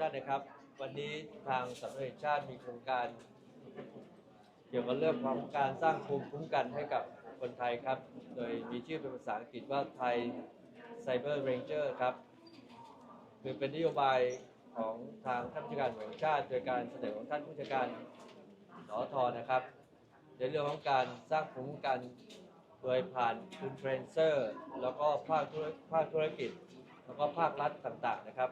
ท่านนะครับ วันนี้ทางสำนักงานชาติมีโครงการ เกี่ยวกับเรื่องของการสร้างภูมิคุ้มกันให้กับคนไทยครับ โดยมีชื่อเป็นภาษาอังกฤษว่าไทย Cyber Ranger ครับ คือเป็นนโยบายของทางท่านผู้จัดการแห่งชาติ โดยการเสนอของท่านผู้จัดการสอทนะครับ ในเรื่องของการสร้างภูมิคุ้มกันโดยผ่านอินฟลูเอนเซอร์ แล้วก็ภาคธุรภาคธุรกิจ แล้วก็ภาครัฐต่างๆนะครับ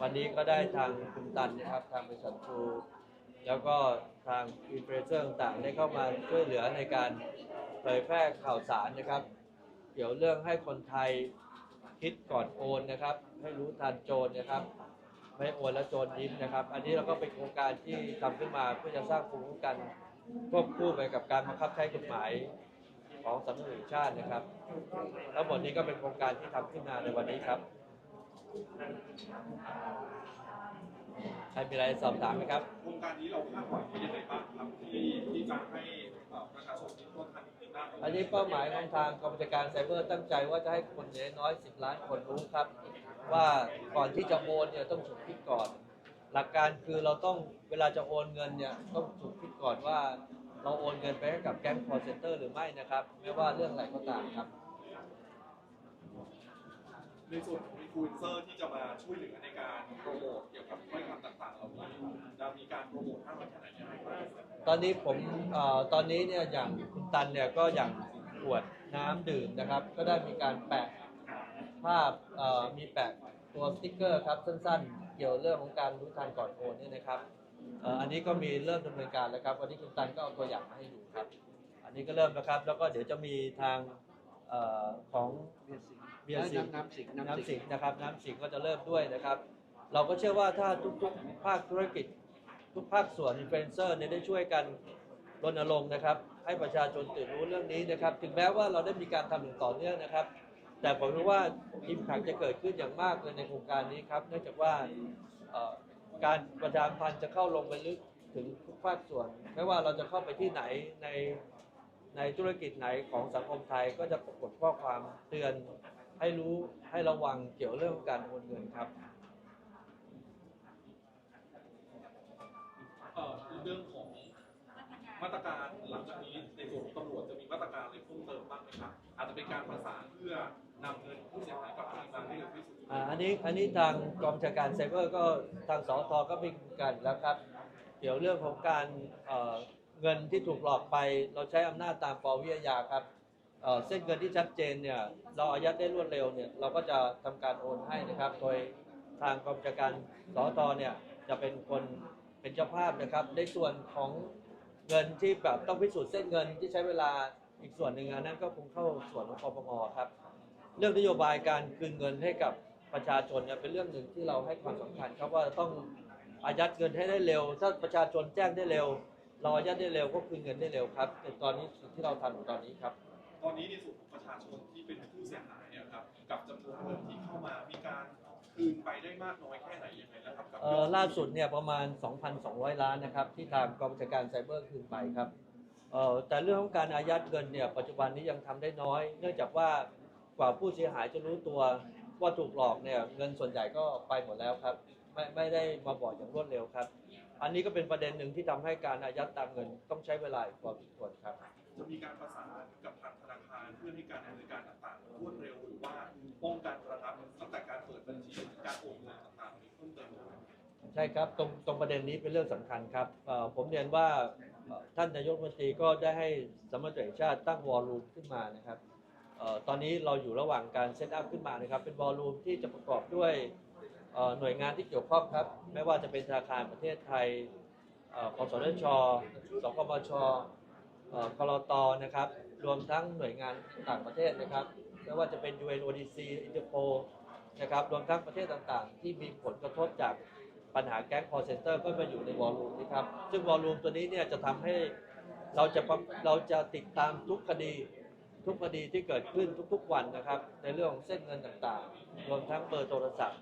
วันนี้ก็ได้ทางคุณตันนะครับทางบริษัททรูแล้วก็ทางอินฟลูเอนเซอร์ต่างๆ ได้เข้ามาช่วยเหลือในการเผยแพร่ข่าวสารนะครับ เกี่ยวเรื่องให้คนไทยคิดก่อนโอนนะครับ ให้รู้ทันโจรนะครับ ไม่โอนแล้วโจรยิ้มนะครับ อันนี้เราก็เป็นโครงการที่ทำขึ้นมาเพื่อจะสร้างภูมิคุ้มกันควบคู่ไปกับการบังคับใช้กฎหมายของสำนักงานตำรวจแห่งชาตินะครับทั้งหมดนี้ก็เป็นโครงการที่ทำขึ้นมาในวันนี้ครับ ใครมีอะไรสอบถามไหมครับ โครงการนี้เราคาดหวังไว้ยังไงบ้างครับที่ที่จะให้เอ่อประชาชนที่ทั่วทันได้อันนี้เป้าหมายของทางกองบัญชาการไซเบอร์ตั้งใจว่าจะให้คนอย่างน้อย 10 ล้านคนรู้ครับ ว่าก่อนที่จะโอนเนี่ยต้องถูกคิดก่อน หลักการคือเราต้องเวลาจะโอนเงินเนี่ยต้องถูกคิดก่อนว่า เราโอนเงินไปให้กับแก๊งคอร์เซนเตอร์หรือไม่นะครับ ไม่ว่าเรื่องอะไรก็ตามครับ ในส่วนของอินฟลูเอนเซอร์ที่จะมาช่วยเหลือในการโปรโมทเกี่ยวกับถ้อยคำต่างๆเหล่านี้จะมีการโปรโมทมากน้อยแค่ไหนยังไงบ้างตอนนี้ผมเอ่อตอนนี้เนี่ยอย่างคุณตันเนี่ยก็อย่างขวดน้ำดื่มนะครับ ก็ได้มีการแปะภาพเอ่อมีแปะตัวสติ๊กเกอร์ครับสั้นๆ เกี่ยวเรื่องของการรู้ทันก่อนโอนเนี่ยนะครับเอ่ออันนี้ก็มีเริ่มดำเนินการแล้วครับวันนี้คุณตันก็เอาตัวอย่างมาให้ดูครับ อันนี้ก็เริ่มแล้วครับ แล้วก็เดี๋ยวจะมีทางเอ่อของ บียร์สิงน้ำสิงห์น้ำน้ำสิสิงงห์ห์นะครับน้ำสิงห์ก็จะเริ่มด้วยนะครับ เราก็เชื่อว่าถ้าทุกๆ ภาคธุรกิจ ทุกภาคส่วนอินฟลูเอนเซอร์เนี่ยได้ช่วยกันรณรงค์นะครับ ให้ประชาชนตื่นรู้เรื่องนี้นะครับ ถึงแม้ว่าเราได้มีการทำอย่างต่อเนื่องนะครับ แต่ผมรู้ว่าอิมแพคจะเกิดขึ้นอย่างมากเลยในโครงการนี้ครับ เนื่องจากว่าเอ่อการประชาสัมพันธ์จะเข้าลงไปลึกถึงทุกภาคส่วน ไม่ว่าเราจะเข้าไปที่ไหนในในธุรกิจไหนของสังคมไทยก็จะปรากฏข้อความเตือน ให้รู้ให้ระวังเกี่ยวเรื่องการโอนเงินครับเอ่อเรื่องของมาตรการหลังจากนี้ในส่วนของตำรวจจะมีมาตรการอะไรเพิ่มเติมบ้างไหมครับอาจจะเป็นการประสานเพื่อนำเงินผู้เสียหายกลับคืนมาให้เร็วที่สุดอ่าอันนี้อันนี้ทางกองบัญชาการไซเบอร์ก็ทางสอทก็มีกันแล้วครับ เกี่ยวเรื่องของการเอ่อเงินที่ถูกหลอกไป เราใช้อำนาจตามปวิทยาครับ เส้นเงินที่ชัดเจนเนี่ยเราอายัดได้รวดเร็วเนี่ยเราก็จะทำการโอนให้นะครับ โดยทางกองบัญชาการสอทเนี่ยจะเป็นคนเป็นเจ้าภาพนะครับ ในส่วนของเงินที่แบบต้องพิสูจน์เส้นเงินที่ใช้เวลาอีกส่วนหนึ่งอันนั้นก็คงเข้าส่วนของปปงครับ เรื่องนโยบายการคืนเงินให้กับประชาชนเนี่ยเป็นเรื่องหนึ่งที่เราให้ความสำคัญครับว่าต้องอายัดเงินให้ได้เร็ว ถ้าประชาชนแจ้งได้เร็ว เราอายัดได้เร็วก็คืนเงินได้เร็วครับแต่ตอนนี้สิ่งที่เราทำอยู่ตอนนี้ครับ ตอนนี้ในส่วนของประชาชนที่เป็นผู้เสียหายเนี่ยครับกับจำนวนเงินที่เข้ามามีการคืนไปได้มากน้อยแค่ไหนยังไงแล้วครับกับเอ่อล่าสุดเนี่ยประมาณ 2,200 ล้านนะครับที่ทางกองบัญชาการไซเบอร์คืนไปครับเอ่อแต่เรื่องของการอายัดเงินเนี่ยปัจจุบันนี้ยังทำได้น้อย เนื่องจากว่ากว่าผู้เสียหายจะรู้ตัวว่าถูกหลอกเนี่ยเงินส่วนใหญ่ก็ไปหมดแล้วครับไม่ไม่ได้มาบอกอย่างรวดเร็วครับ อันนี้ก็เป็นประเด็นหนึ่งที่ทำให้การอายัดตามเงินต้องใช้เวลาอีกพอสมควรครับ จะมีการประสานกับทางธ ช่ครับตรงตรงประเด็นนี้เป็นเรื่องสำคัญครับผมเรียนว่าท่านนายกรัฐมนตรีก็ได้ให้สำนักงานตำรวจแห่งชาติตั้งวอลลุ่มขึ้นมานะครับออตอนนี้เราอยู่ระหว่างการเซตอัพขึ้นมานะครับ เป็นวอลลุ่มที่จะประกอบด้วยหน่วยงานที่เกี่ยวข้องครับ ไม่ว่าจะเป็นธนาคารประเทศไทยเอ่อกสทชสกมชกรตนะครับ รวมทั้งหน่วยงานต่างประเทศนะครับ ไม่ว่าจะเป็น UNODC Interpol นะครับรวมทั้งประเทศต่างๆ ที่มีผลกระทบจาก ปัญหาแก๊งคอร์เซนเตอร์ก็มาอยู่ในวอลลุ่มนี้ครับ ซึ่งวอลลุ่มตัวนี้เนี่ยจะทำให้เราจะเราจะติดตามทุกคดีทุกคดีที่เกิดขึ้นทุกๆวันนะครับ ในเรื่องของเส้นเงินต่างๆ รวมทั้งเบอร์โทรศัพท์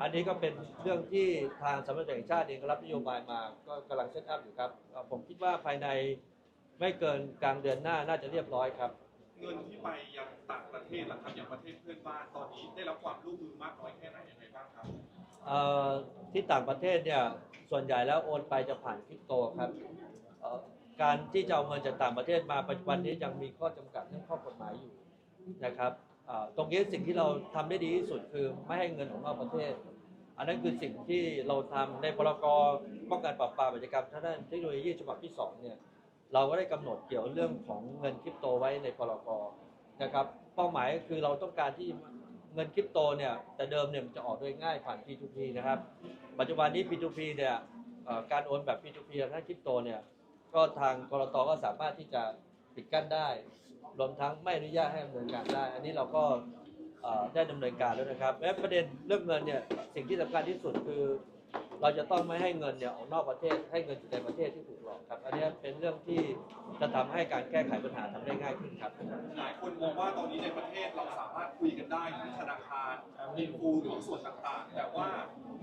อันนี้ก็เป็นเรื่องที่ทางสำนักงานตำรวจแห่งชาติเองรับนโยบายมาก็กำลังเซตอัพอยู่ครับ ผมคิดว่าภายในไม่เกินกลางเดือนหน้าน่าจะเรียบร้อยครับเงินที่ไปยังต่างประเทศล่ะครับอย่างประเทศเพื่อนบ้านตอนนี้ได้รับความร่วมมือมากน้อยแค่ไหนยังไงบ้างครับ ที่ต่างประเทศเนี่ยส่วนใหญ่แล้วโอนไปจะผ่านคริปโตครับการที่จะเอาเงินจากต่างประเทศมาปัจจุบันนี้ยังมีข้อจำกัดเรื่องข้อกฎหมายอยู่นะครับตรงนี้สิ่งที่เราทำได้ดีที่สุดคือไม่ให้เงินออกนอกประเทศ อันนั้นคือสิ่งที่เราทำในพรกป้องกันปราบปรามอาชญากรรมทางด้านเทคโนโลยีฉบับที่สองเนี่ยเราก็ได้กำหนดเกี่ยวเรื่องของเงินคริปโตไว้ในพรกนะครับ เป้าหมายคือเราต้องการที่ เงินคริปโตเนี่ยแต่เดิมเนี่ยมันจะออกโดยง่ายผ่าน P2P นะครับ ปัจจุบันนี้ P2P เนี่ยการโอนแบบ P2P ทางด้าคริปโตเนี่ยก็ทางกรตก็สามารถที่จะปิดกั้นได้ รวมทั้งไม่อนุญาตให้ดำเนินการได้ อันนี้เราก็ได้ดำเนินการแล้วนะครับและประเด็นเรื่องเงินเนี่ยสิ่งที่สำคัญที่สุดคือ เราจะต้องไม่ให้เงินเนี่ยออกนอกประเทศให้เงินอยู่ในประเทศที่ถูกหลอกครับ อันนี้เป็นเรื่องที่จะทำให้การแก้ไขปัญหาทำได้ง่ายขึ้นครับ หลายคนมองว่าตอนนี้ในประเทศเราสามารถคุยกันได้ที่ธนาคารอินฟูหรือส่วนต่างๆ แต่ว่า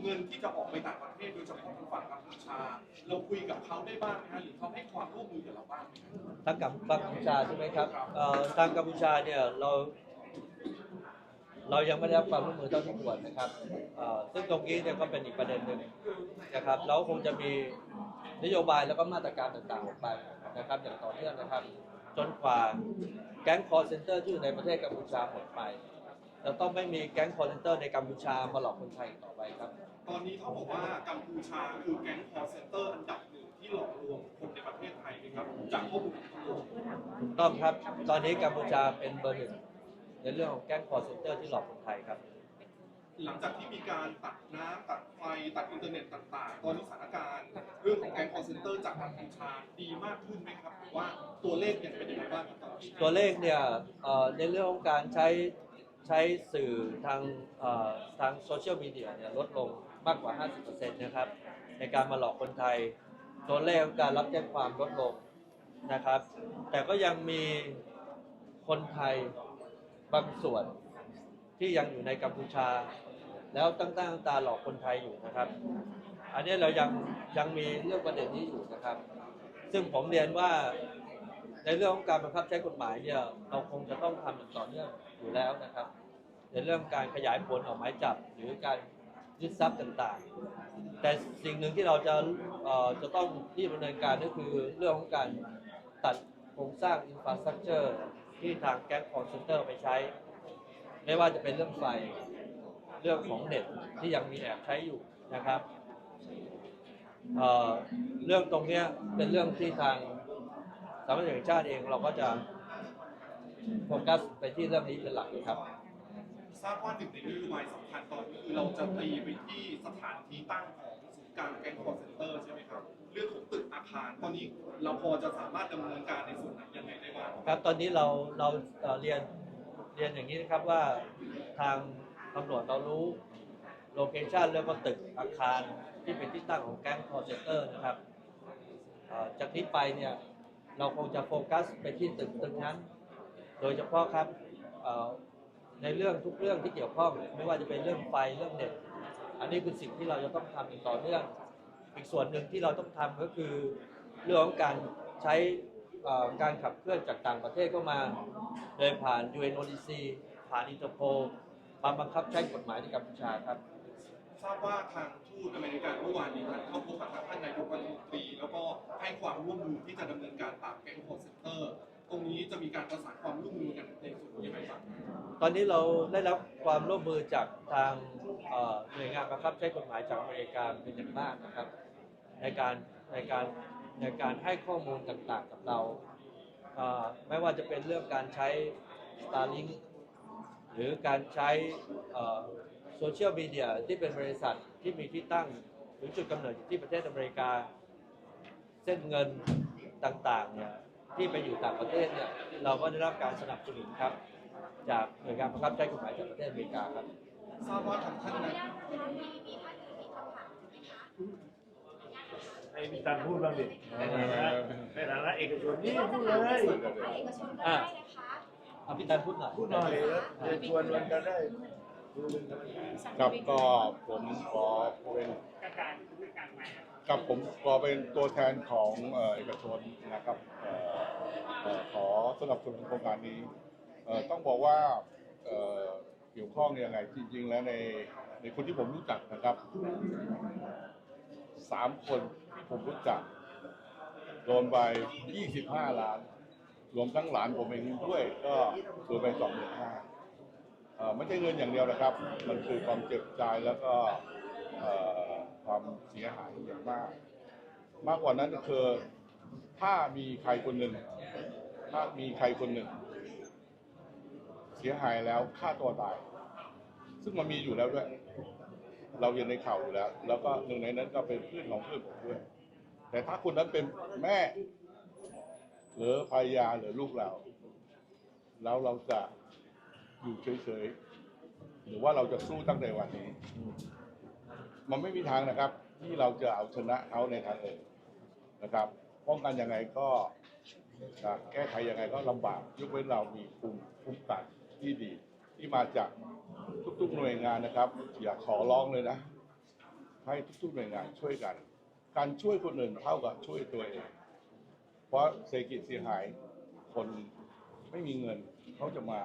เงินที่จะออกไปต่างประเทศโดยเฉพาะทางฝั่งกัมพูชา เราคุยกับเขาได้บ้างไหมฮะหรือเขาให้ความร่วมมือกับเราบ้างไหมฮะทางกัมพูชาใช่ไหมครับเอ่อทางกัมพูชาเนี่ยเรา เรายังไม่ได้รับความร่วมมือเท่าที่ควรนะครับเอ่อซึ่งตรงนี้เนี่ยก็เป็นอีกประเด็นหนึ่งนะครับเราคงจะมีนโยบายแล้วก็มาตรการต่างๆออกไปนะครับอย่างต่อเนื่องนะครับ จนกว่าแก๊งคอร์เซนเตอร์ที่อยู่ในประเทศกัมพูชาหมดไปเราต้องไม่มีแก๊งคอร์เซนเตอร์ในกัมพูชามาหลอกคนไทยอีกต่อไปครับ ตอนนี้เขาบอกว่ากัมพูชาคือแก๊งคอร์เซนเตอร์อันดับหนึ่งที่หลอกลวงคนในประเทศไทยนะครับจากข้อมูลของตำรวจ ถูกต้องครับ ตอนนี้กัมพูชาเป็นเบอร์หนึ่ง ในเรื่องของแก๊งคอร์เซนเตอร์ที่หลอกคนไทยครับ หลังจากที่มีการตัดน้ำตัดไฟตัดอินเทอร์เน็ตต่างๆ ตอนนี้สถานการณ์ เรื่องของแก๊งคอร์เซนเตอร์จากกัมพูชาดีมากขึ้นไหมครับหรือว่าตัวเลขยังเป็นยังไงบ้างครับตอนนี้ตัวเลขเนี่ยเอ่อในเรื่องของการใช้ใช้สื่อทางเอ่อทางโซเชียลมีเดียเนี่ยลดลงมากกว่า 50%นะครับ ในการมาหลอกคนไทย ตัวเลขของการรับแจ้งความลดลงนะครับ แต่ก็ยังมีคนไทย บางส่วนที่ยังอยู่ในกัมพูชา แล้วตั้งตาตาหลอกคนไทยอยู่นะครับ อันนี้เรายังยังมีเรื่องประเด็นนี้อยู่นะครับ ซึ่งผมเรียนว่าในเรื่องของการบังคับใช้กฎหมายเนี่ยเราคงจะต้องทำอย่างต่อเนื่องอยู่แล้วนะครับ ในเรื่องการขยายผลออกหมายจับ หรือการยึดทรัพย์ต่างๆ แต่สิ่งหนึ่งที่เราจะเอ่อจะต้องที่ดำเนินการก็คือเรื่องของการตัดโครงสร้างอินฟ a าสตรั c เจอร์ ที่ทางแก๊งคอร์เซนเตอร์ไปใช้ ไม่ว่าจะเป็นเรื่องไฟ เรื่องของเน็ตที่ยังมีแอบใช้อยู่นะครับเเรื่องตรงนี้เป็นเรื่องที่ทางสำนักงานแห่ชาติเองเราก็จะโฟกัสไปที่เรื่องนี้เป็นหลักครับทราบว่าหนึ่งในนโยบายสำคัญตอนนี้คือเราจะตีไปที่สถานที่ตั้งของศูนย์กลางแก๊งคอร์เซนเตอร์ใช่ไหมครับ เรื่องของตึกอาคารตอนนี้เราพอจะสามารถดำเนินการในส่วนไหนยังไงได้บ้างครับตอนนี้เราเราเอ่อเรียนเรียนอย่างนี้นะครับว่าทางตำรวจเรารู้โลเคชันแล้วก็ตึกอาคารที่เป็นที่ตั้งของแก๊งคอร์เซนเตอร์นะครับเอ่อจากนี้ไปเนี่ยเราคงจะโฟกัสไปที่ตึกตึกนั้น โดยเฉพาะครับเอ่อในเรื่องทุกเรื่องที่เกี่ยวข้อง ไม่ว่าจะเป็นเรื่องไฟเรื่องเน็ตอันนี้คือสิ่งที่เราจะต้องทำอย่างต่อเนื่อง อีกส่วนหนึ่งที่เราต้องทำก็คือเรื่องของการใช้การขับเคลื่อนจากต่างประเทศเข้ามาโดยผ่าน UNODC ผ่านอินเตอร์โพมาบังคับใช้กฎหมายในกัมพูชาครับทราบว่าทางทูตอเมริกันเมื่อวานนี้ท่านเข้าพบกับทางท่านนายกรัฐมนตรี แล้วก็ให้ความร่วมมือที่จะดำเนินการปราบแก๊งคอร์เซนเตอร์ ตรงนี้จะมีการประสานความร่วมมือกันในส่วนนี้ยังไงบ้างตอนนี้เราได้รับความร่วมมือจากทางหน่วยงานบังคับใช้กฎหมายจากอเมริกาเป็นอย่างมากนะครับ ในการในการในการให้ข้อมูลต่างๆกับเราไม่ว่าจะเป็นเรื่องการใช้ Starlink หรือการใช้โซเชียลมีเดียที่เป็นบริษัทที่มีที่ตั้งหรือจุดกำเนิดที่ประเทศอเมริกา เส้นเงินต่างๆเนี่ย ที่ไปอยู่ต่างประเทศเนี่ยเราก็ได้รับการสนับสนุนครับ จากหน่วยงานบังคับใช้กฎหมายจากประเทศอเมริกาครับทราบว่าทางท่านนายไอ้พี่ตันพูดบ้างดิในฐานะในฐานะเอกชนนี่ที่ว่าพูจะดถามเลในยส่วนของภาคเอกชนก็ได้นะคะเอาพี่ตันพูดหน่อยพูดหน่อยแล้วจะชวนมันจะได้ดูเป็นธรรมชาติครับก็ผมขอเป็นกับผมขอเป็นตัวแทนของเอ่อเอกชนนะครับเอ่อเอ่อ ขอสนับสนุนโครงการนี้ต้องบอกว่าเกี่ยวข้องยังไงจริง ๆ แล้วในในคนที่ผมรู้จักนะครับสามคนที่ผมรู้จักโดนไป25ล้าน รวมทั้งหลานผมเองด้วย ก็โดนไป2 5 0 0 0ไม่ใช่เงินอย่างเดียวนะครับ มันคือความเจ็บใจแล้วก็ความเสียหายอย่างมาก มากกว่านั้นคือถ้ามีใครคนหนึ่ง ถ้ามีใครคนหนึ่ง เสียหายแล้วฆ่าตัวตาย ซึ่งมันมีอยู่แล้วด้วย เราเห็นในข่าวอยู่แล้ว แล้วก็หนึ่งในนั้นก็เป็นเพื่อนของเพื่อนผมด้วย แต่ถ้าคนนั้นเป็นแม่หรือภรรยาหรือลูกเราแล้วเราจะอยู่เฉยๆหรือว่าเราจะสู้ตั้งแต่วันนี้ มันไม่มีทางนะครับ ที่เราจะเอาชนะเขาในทางอื่นนะครับ ป้องกันยังไงก็ นะแก้ไขยังไงก็ลำบากยกเว้นเรามีภูมิคุ้มกันที่ดี ที่มาจากทุกๆหน่วยงานนะครับ อยากขอร้องเลยนะ ให้ทุกๆหน่วยงานช่วยกัน การช่วยคนอื่นเท่ากับช่วยตัวเอง เพราะเศรษฐกิจเสียหายคนไม่มีเงินเขาจะมา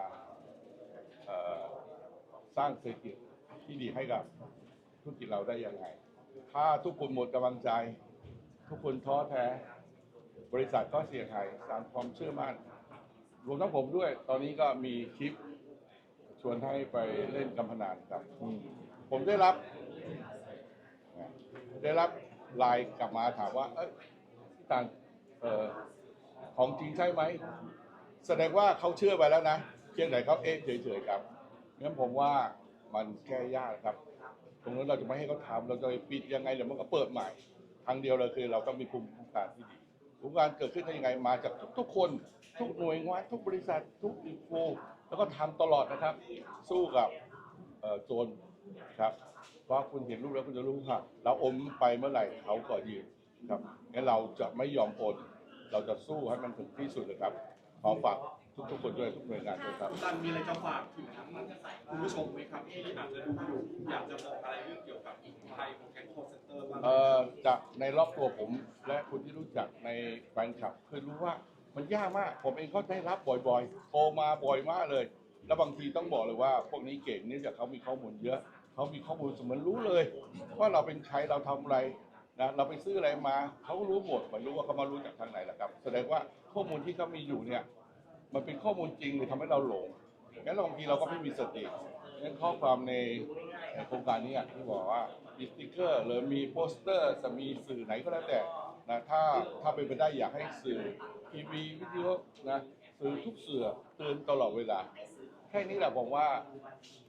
สร้างเศรษฐกิจที่ดีให้กับธุรกิจเราได้ยังไง ถ้าทุกคนหมดกำลังใจ ทุกคนท้อแท้ บริษัทก็เสียหายสางความเชื่อมั่น รวมทั้งผมด้วย ตอนนี้ก็มีคลิปชวนให้ไปเล่นการพนันครับ ผมได้รับ ได้รับไลน์กลับมาถามว่า เอ้ยพี่ต่างเออของจริงใช่ไหม แสดงว่าเขาเชื่อไปแล้วนะเพียงแต่เขาเอ๊ะเฉยๆครับงั้นผมว่ามันแก้ยากครับ ตรงนั้นเราจะไม่ให้เขาทำเราจะปปิดยังไงเดี๋ยวมันก็เปิดใหม่ ทางเดียวเลยคือเราต้องมีภูมิคุ้มกันที่ดี ผลงานเกิดขึ้นได้ยังไงมาจากทุกๆคน ทุกหน่วยงานทุกบริษัททุกอีกโฟแล้วก็ทำตลอดนะครับ สู้กับโจรครับเพราะคุณเห็นรูปแล้วคุณจะรู้ว่าเราอมไปเมื่อไหร่เขาก็ยืนครับงั้นเราจะไม่ยอมอดเราจะสู้ให้มันถึงที่สุดเลยครับขอฝาก ทุกๆคนด้วยทุกหน่วยงานด้วยครับคุณตันมีอะไรจะฝากถึงคุณผู้ชมไหมครับที่อาจจะดูอยู่อยากจะบอกอะไรเรื่องเกี่ยวกับไทยของแก๊งคอร์เซนเตอร์บ้างเอ่อจากในรอบตัวผมและคนที่รู้จักในแฟนคลับคือรู้ว่ามันยากมาก ผมเองก็ได้รับบ่อยๆโทรมาบ่อยมากเลย แล้วบางทีต้องบอกเลยว่า พวกนี้เก่งเนื่องจากเขามีข้อมูลเยอะ เขามีข้อมูลเสมือนรู้เลยว่าเราเป็นใครเราทำอะไรนะเราไปซื้ออะไรมาเขาก็รู้หมดไม่รู้ว่าเขามารู้จากทางไหนแหละครับ แสดงว่าข้อมูลที่เขามีอยู่เนี่ย มันเป็นข้อมูลจริงเลยทำให้เราหลงงั้นบางทีเราก็ไม่มีสติงั้นข้อความในโครงการนี้ที่บอกว่ามีสติ๊กเกอร์หรือมีโปสเตอร์จะมีสื่อไหนก็แล้วแต่นะถ้าถ้าเป็นไปได้อยากให้สื่อทีวีวิทยุนะสื่อทุกสื่อเตือนตลอดเวลา แค่นี้แหละผมว่า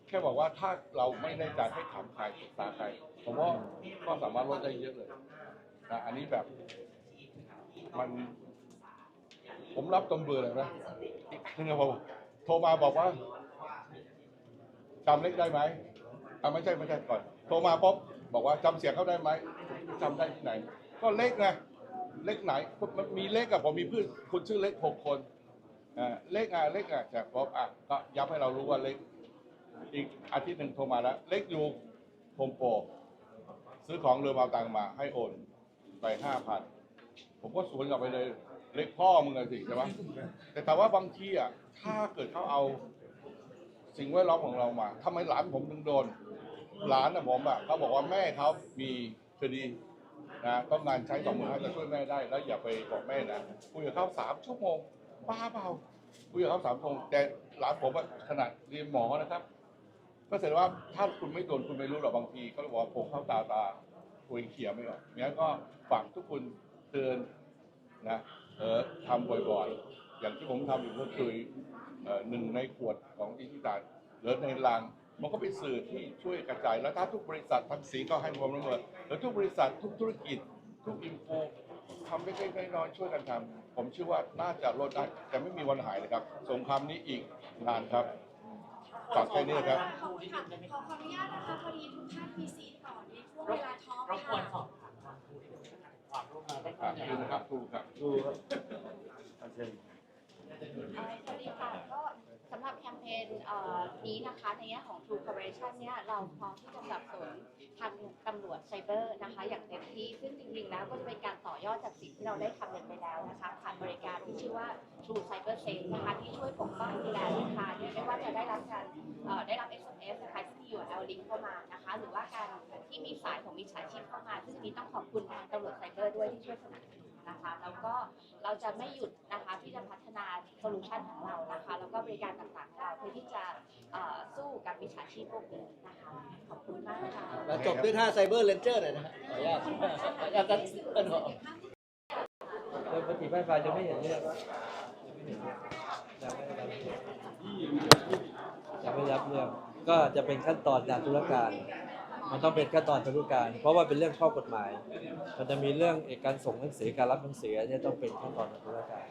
แค่บอกว่าถ้าเราไม่แน่ใจให้ถามใครปรึกษาใครผมว่าก็สามารถลดได้เยอะเลยนะอันนี้แบบมัน ผมรับตรงเบอร์เลยนะอีกครั้งหนึงผมโทรมาบอกว่าจำเลขได้ไหมอ่าไม่ใช่ไม่ใช่ก่อน โทรมาปุ๊บบอกว่าจำเสียงเขาได้ไหมจำได้ที่ไหน ก็เลขไงเลขไหนมันมีเลขกับผมมีเพื่อนคุณชื่อเลขหกคนอ่าเลขอะเลขอะแต่ปุ๊บอะก็ย้ำให้เรารู้ว่าเลขอีกอาทิตย์หนึ่งโทรมาแล้ว เลขอยู่โฮมโปรซื้อของเรือมาเอาตังค์มาให้โอนไปห้าพันผมก็สวนกลับไปเลย เลขพ่อมึงอะสิใช่ไหมแต่ถามว่าบางทีอะถ้าเกิดเขาเอาสิ่งแวดล้อมของเรามาทำไมหลานผมถึงโดน หลานนะผมอะเขาบอกว่าแม่เขามีคดีนะต้องงานใช้สองมือให้จะช่วยแม่ได้ แล้วอย่าไปบอกแม่นะคุยกับเขาสามชั่วโมงบ้าเปล่าคุยกับเขาสามชั่วโมงแต่หลานผมอะขนาดเรียนหมอนะครับ ก็แสดงว่าถ้าคุณไม่โดนคุณไม่รู้หรอกบางทีเขาบอกว่าผมเข้าตาตาคุยเขียไม่ออกงั้นก็ฝากทุกคนเตือนนะ ทำบ่อยๆ อย่างที่ผมทำอยู่ก็คือเอ่อหนึ่งในขวดของดิจิตาลหรือในลังมันก็เป็นสื่อที่ช่วยกระจาย แล้วถ้าทุกบริษัททั้งสีก็ให้ความร่วมมือหรือทุกบริษัททุกธุรกิจ ทุกอินโฟทำเล็กๆน้อยๆช่วยกันทำผมเชื่อว่าน่าจะลดได้แต่ไม่มีวันหายเลยครับ สงครามนี้อีกนานครับฝากแค่นี้นะครับขอขอขออนุญาตนะคะพอดีทุกท่านมีซีทก่อนในช่วงเวลาท้องรบกวนสค่ะ ร่วมมือได้อ่าที่ดูไหนนะครับดูครับดูครับเชิญสวัสดีค่ะก็สำหรับแคมเปญเอ่อนี้นะคะในแง่ของ True Corporation เนี่ยเราพร้อมที่จะสนับสนุนทางตำรวจไซเบอร์นะคะ อย่างเต็มที่ซึ่งจริงๆแล้วก็จะเป็นการต่อยอดจากสิ่งที่เราได้ทำกันไปแล้วนะคะผ่านบริการที่ชื่อว่า True Cyber Safe นะคะที่ช่วยปกป้องดูแลลูกค้าเนี่ยไม่ว่าจะได้รับการเอ่อได้รับ SMS นะคะที่ URL ลิงก์เข้ามานะคะ หรือว่าการ ที่มีสายของมิจฉาชีพเข้ามา ซึ่งนี้ต้องขอบคุณทางตำรวจไซเบอร์ด้วยที่ช่วยสนับสนุนนะคะแล้วก็เราจะไม่หยุดนะคะที่จะพัฒนาโซลูชันของเรานะคะแล้วก็บริการต่างๆของเราเพื่อที่จะเอ่อสู้กับมิจฉาชีพพวกนี้นะคะขอบคุณมากค่ะ เราจบด้วยท่าไซเบอร์เลนเจอร์หน่อยนะฮะขออนุญาตขออนุญาตท่านท่านผอโดยปกติไฟฟ้าจะไม่เห็นเรื่องยังไม่เห็นเรื่ยังไม่รับเรื่องยังไม่รับเรื่องก็จะเป็นขั้นตอนการธุรการ มันต้องเป็นขั้นตอนธุรการ เพราะว่าเป็นเรื่องข้อกฎหมาย มันจะมีเรื่องเอกการส่งหนังสือการรับหนังสือเนี่ยต้องเป็นขั้นตอนของธุรการ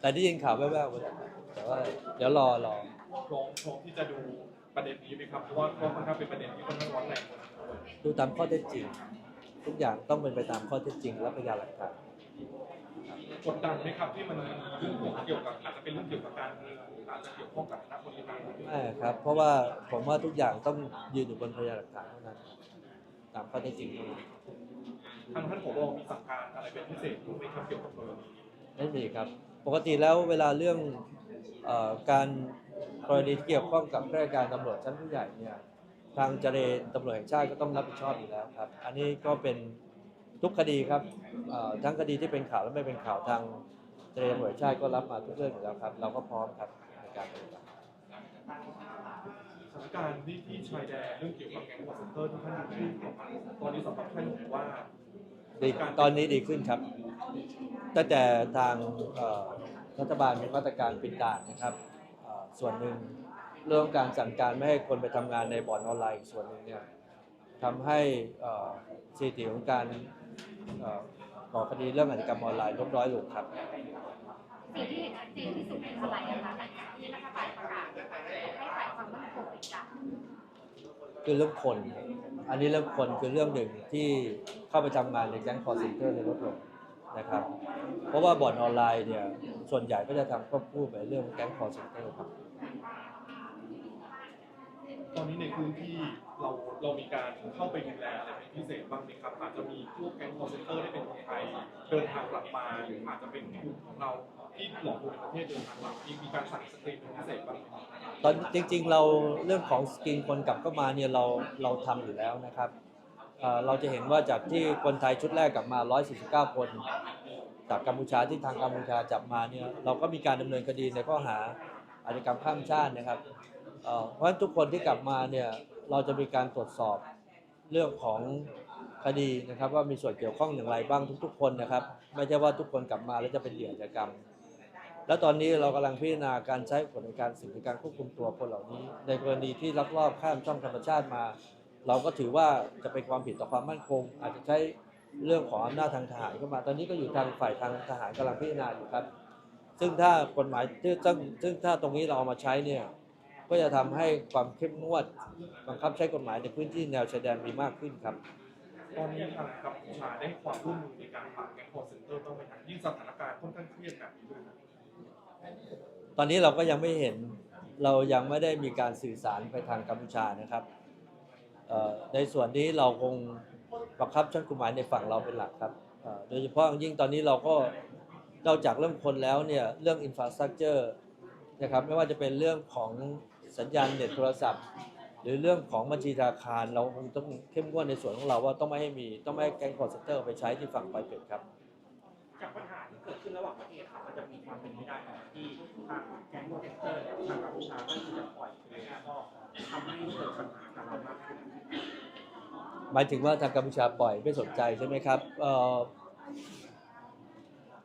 แต่ที่ยินข่าวแว่วๆมาแต่ว่าเดี๋ยวรอรอพร้อมพร้อมที่จะดูประเด็นนี้ไหมครับเพราะว่าก็ค่อนข้างเป็นประเด็นที่ค่อนข้างร้อนแรงดูตามข้อเท็จจริง ทุกอย่างต้องเป็นไปตามข้อเท็จจริง และพยานหลักฐานกดดันไหมครับที่มันเรื่องเกี่ยวกับอาจจะเป็นเรื่องเกี่ยวกับการเมืองหรื ออาจจะเกี่ยวข้องกับคณะบริหารไม่ครับ เพราะว่าผมว่าทุกอย่างต้องยืนอยู่บนพยานหลักฐานเท่านั้นตามข้อเท็จจริงเท่านั้นทางท่านผบมีสั่งการอะไรเป็นพิเศษไหมครับเกี่ยวกับเรื่องนี้ไม่มีครับ ปกติแล้วเวลาเรื่องเออการกรณีที่เกี่ยวข้องกับข้าราชการตำรวจชั้นผู้ใหญ่เนี่ยทางเจรตำรวจแห่งชาติก็ต้องรับผิดชอบอยู่แล้วครับ อันนี้ก็เป็นทุกคดีครับเอ่อทั้งคดีที่เป็นข่าวและไม่เป็นข่าวทางเจรตำรวจแห่งชาติก็รับมาทุกเรื่องอยู่แล้วครับ เราก็พร้อมครับใน การปฏิบัติสถานการณ์ที่ที่ชายแดนเรื่องเกี่ยวกับแก๊งวอร์เซนเตอร์ที่ท่านพูดออกมาตอนนี้สำหรับท่านผมว่าดีตอนนี้ดีขึ้นครับตั้งแต่ทางรัฐบาลมีมาตรการปิดด่านนะครับส่วนหนึ่งเรื่องการสั่งการไม่ให้คนไปทำงานในบ่อนออนไลน์ส่วนหนึ่งเนี่ยทำให้เอ่อสถิติของการต่อก่อคดีเรื่องอาชญากรรมออนไลน์ลดน้อยลงครับ สิ่งที่เห็นชัดเจนที่สุดคืออะไรนะคะหลังจากที่รัฐบาลประกาศให้ฝ่ายความมั่นคงปิดด่านคือเรื่องคน อันนี้เรื่องคนคือเรื่องหนึ่งที่เข้าไปทำงานในแก๊งคอร์เซนเตอร์ในลดลงนะครับ เพราะว่าบ่อนออนไลน์เนี่ย ส่วนใหญ่ก็จะทำควบคู่ไปเรื่องแก๊งคอร์เซนเตอร์ครับ ตอนนี้ในพื้นที่ เราเรามีการเข้าไปดูแลอะไรเป็นพิเศษบ้างไหมครับอาจจะมีพวกแก๊งคอร์เซนเตอร์ได้เป็นคนไทยเดินทางกลับมาหรืออาจจะเป็นกลุ่มของเราที่หลอกลวงในประเทศเดินทางกลับมีมีการสั่งสกรีนเป็นพิเศษบ้างไหมครับตอนจริง ๆ เราเรื่องของสกินคนกลับเข้ามาเนี่ยเราเราทำอยู่แล้วนะครับเอ่อเราจะเห็นว่าจากที่คนไทยชุดแรกกลับมา 149 คน จากกัมพูชาที่ทางกัมพูชาจับมาเนี่ยเราก็มีการดำเนินคดีในข้อหาอาชญากรรมข้ามชาตินะครับเอ่อเพราะฉะนั้นทุกคนที่กลับมาเนี่ย เราจะมีการตรวจสอบเรื่องของคดีนะครับ ว่ามีส่วนเกี่ยวข้องอย่างไรบ้างทุก ๆ คนนะครับ ไม่ใช่ว่าทุกคนกลับมาแล้วจะเป็นเหยื่ออาชญากรรม แล้วตอนนี้เรากำลังพิจารณาการใช้กฎในการสิ่งในการควบคุมตัวคนเหล่านี้ ในกรณีที่ลักลอบข้ามช่องธรรมชาติมา เราก็ถือว่าจะเป็นความผิดต่อความมั่นคง อาจจะใช้เรื่องของอำนาจทางทหารเข้ามา ตอนนี้ก็อยู่ทางฝ่ายทางทหารกำลังพิจารณาอยู่ครับ ซึ่งถ้ากฎหมายที่ซึ่งซึ่งถ้าตรงนี้เราเอามาใช้เนี่ย ก็จะทำให้ความเข้มงวดบังคับใช้กฎหมายในพื้นที่แนวชายแดนมีมากขึ้นครับตอนนี้ทางกัมพูชาได้ให้ความร่วมมือในการปราบแก๊งคอร์เซนเตอร์ต้องไหมครับยิ่งสถานการณ์ค่อนข้างเครียดแบบนี้ด้วยนะตอนนี้เราก็ยังไม่เห็นเรายังไม่ได้มีการสื่อสารไปทางกัมพูชานะครับเอ่อในส่วนนี้เราคงบังคับใช้กฎหมายในฝั่งเราเป็นหลักครับเอ่อโดยเฉพาะอย่างยิ่งตอนนี้เราก็นอกจากเรื่องคนแล้วเนี่ยเรื่องอินฟราสตรักเจอร์นะครับไม่ว่าจะเป็นเรื่องของ สัญญาณเน็ตโทรศัพท์ หรือเรื่องของบัญชีธนาคาร เราคงต้องเข้มงวดในส่วนของเราว่าต้องไม่ให้มีต้องไม่ให้แก๊งคอร์เซนเตอร์ไปใช้ที่ฝั่งปลอยเป็ดครับ จากปัญหาที่เกิดขึ้นระหว่างประเทศครับมันจะมีความเป็นไปได้ไหมที่ทางแก๊งโปรเจคเตอร์ทางกัมพูชาก็คือจะปล่อยไปแล้วก็ทำให้เกิดปัญหาการระบาดขึ้นหมายถึงว่าทางกัมพูชาปล่อยไม่สนใจใช่ไหมครับเอ่อ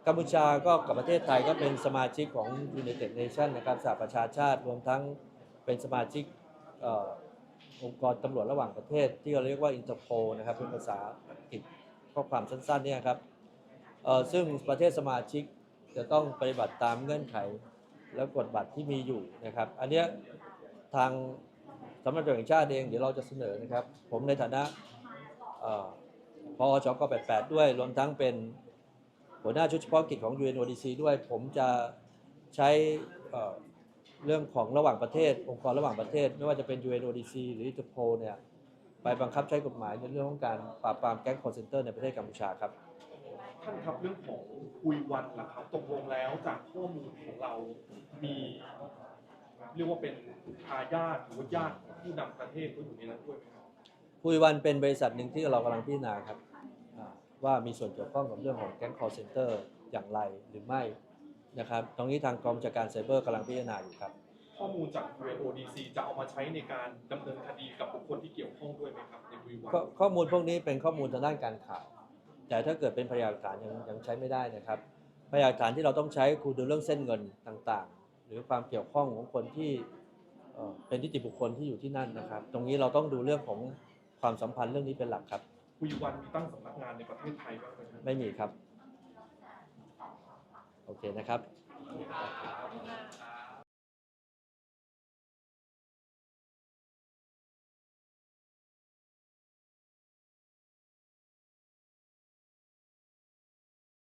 กัมพูชาก็กับประเทศไทยก็เป็นสมาชิกของ United Nations นะครับสหประชาชาติรวมทั้ง เป็นสมาชิกองค์กรตำรวจระหว่างประเทศ ที่เราเรียกว่า Interpol นะครับเป็นภาษาอังกฤษข้อความสั้นๆเนี่ยครับซึ่งประเทศสมาชิกจะต้องปฏิบัติตามเงื่อนไขและกฎบัตรที่มีอยู่นะครับ อันนี้ทางสำนักงานแห่งชาติเองเดี๋ยวเราจะเสนอนะครับ ผมในฐานะพอชก88 ด้วยรวมทั้งเป็นหัวหน้าชุดเฉพาะกิจของ UNODC ด้วย ผมจะใช้ เอ่อเรื่องของระหว่างประเทศ องค์กรระหว่างประเทศ ไม่ว่าจะเป็น UNODC หรือ Interpol เนี่ยไปบังคับใช้กฎหมายในเรื่องของการปราบปรามแก๊งคอร์เซนเตอร์ในประเทศกัมพูชาครับท่านครับเรื่องของคุยวันล่ะครับตกลงแล้วจากข้อมูลของเรามีเรียกว่าเป็นทายาทหรือว่าญาติของผู้นำประเทศก็อยู่ในนั้นด้วยไหมครับคุยวันเป็นบริษัทหนึ่งที่เรากำลังพิจารณาครับอ่าว่ามีส่วนเกี่ยวข้องกับเรื่องของแก๊ง call center อย่างไรหรือไม่ นะครับตรงนี้ทางกองบัญชาการไซเบอร์กำลังพิจารณาอยู่ครับข้อมูลจาก UNODC จะเอามาใช้ในการดำเนินคดีกับบุคคลที่เกี่ยวข้องด้วยไหมครับในวีวันข้อข้อมูลพวกนี้เป็นข้อมูลทางด้านการข่าว แต่ถ้าเกิดเป็นพยานหลักฐานยังยังใช้ไม่ได้นะครับพยานหลักฐานที่เราต้องใช้คือดูเรื่องเส้นเงินต่างๆ หรือความเกี่ยวข้องของคนที่เอ่อเป็นนิติบุคคลที่อยู่ที่นั่นนะครับ ตรงนี้เราต้องดูเรื่องของความสัมพันธ์เรื่องนี้เป็นหลักครับวีวันมีตั้งสำนักงานในประเทศไทยบ้างไหมครับไม่มีครับ โอเคนะครับ